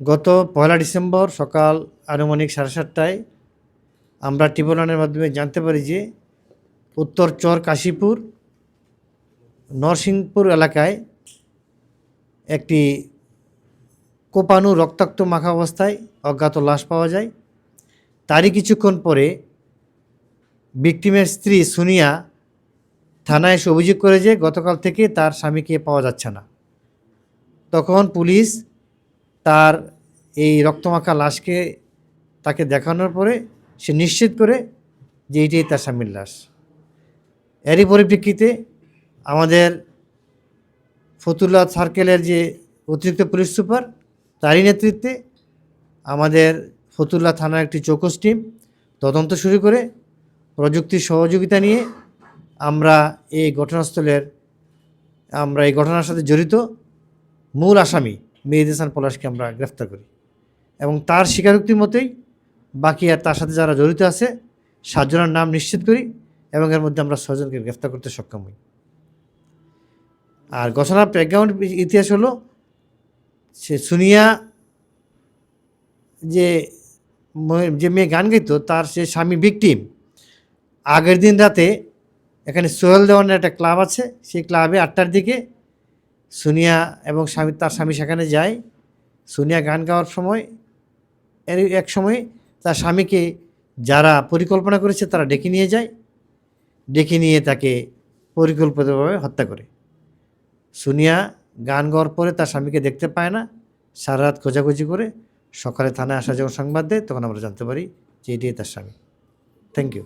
গত পয়লা ডিসেম্বর সকাল আনুমানিক সাড়ে সাতটায় আমরা টিবলানের মাধ্যমে জানতে পারি যে উত্তর চর কাশীপুর, নরসিংপুর এলাকায় একটি কোপানু রক্তাক্ত মাখা অবস্থায় অজ্ঞাত লাশ পাওয়া যায়। তারই কিছুক্ষণ পরে ভিকটিমের স্ত্রী সুনিয়া থানায় এসে অভিযোগ করে যে গতকাল থেকে তার স্বামীকে পাওয়া যাচ্ছে না। তখন পুলিশ তার এই রক্তমাখা লাশকে তাকে দেখানোর পরে সে নিশ্চিত করে যে এইটাই তার স্বামীর লাশ। এরই পরিপ্রেক্ষিতে আমাদের ফতুল্লা সার্কেলের যে অতিরিক্ত পুলিশ সুপার, তারই নেতৃত্বে আমাদের ফতুল্লা থানার একটি চৌকস টিম তদন্ত শুরু করে প্রযুক্তির সহযোগিতা নিয়ে আমরা এই ঘটনাস্থলের, আমরা এই ঘটনার সাথে জড়িত মূল আসামি মেহেদ হাসান পলাশকে আমরা গ্রেফতার করি। এবং তার স্বীকারোক্তির মতেই বাকি আর তার সাথে যারা জড়িত আছে, সাতজনের নাম নিশ্চিত করি এবং এর মধ্যে আমরা ছজনকে গ্রেফতার করতে সক্ষম হই। আর ঘটনার ব্যাকগ্রাউন্ড ইতিহাস হলো, সে সুনিয়া যে যে মেয়ে গান গাইত, তার সে স্বামী ভিকটিম। আগের দিন রাতে এখানে সোহেল দেওয়ানের একটা ক্লাব আছে, সেই ক্লাবে আটটার দিকে সুনিয়া এবং স্বামী, তার স্বামী সেখানে যায়। সুনিয়া গান গাওয়ার সময়, এর এক সময় তার স্বামীকে যারা পরিকল্পনা করেছে তারা ডেকে নিয়ে যায়। ডেকে নিয়ে তাকে পরিকল্পিতভাবে হত্যা করে। সুনিয়া গান গাওয়ার পরে তার স্বামীকে দেখতে পায় না। সারা রাত খোঁজাখুঁজি করে সকালে থানায় আসা যখন সংবাদ দেয়, তখন আমরা জানতে পারি যে এটাই তার স্বামী। Thank you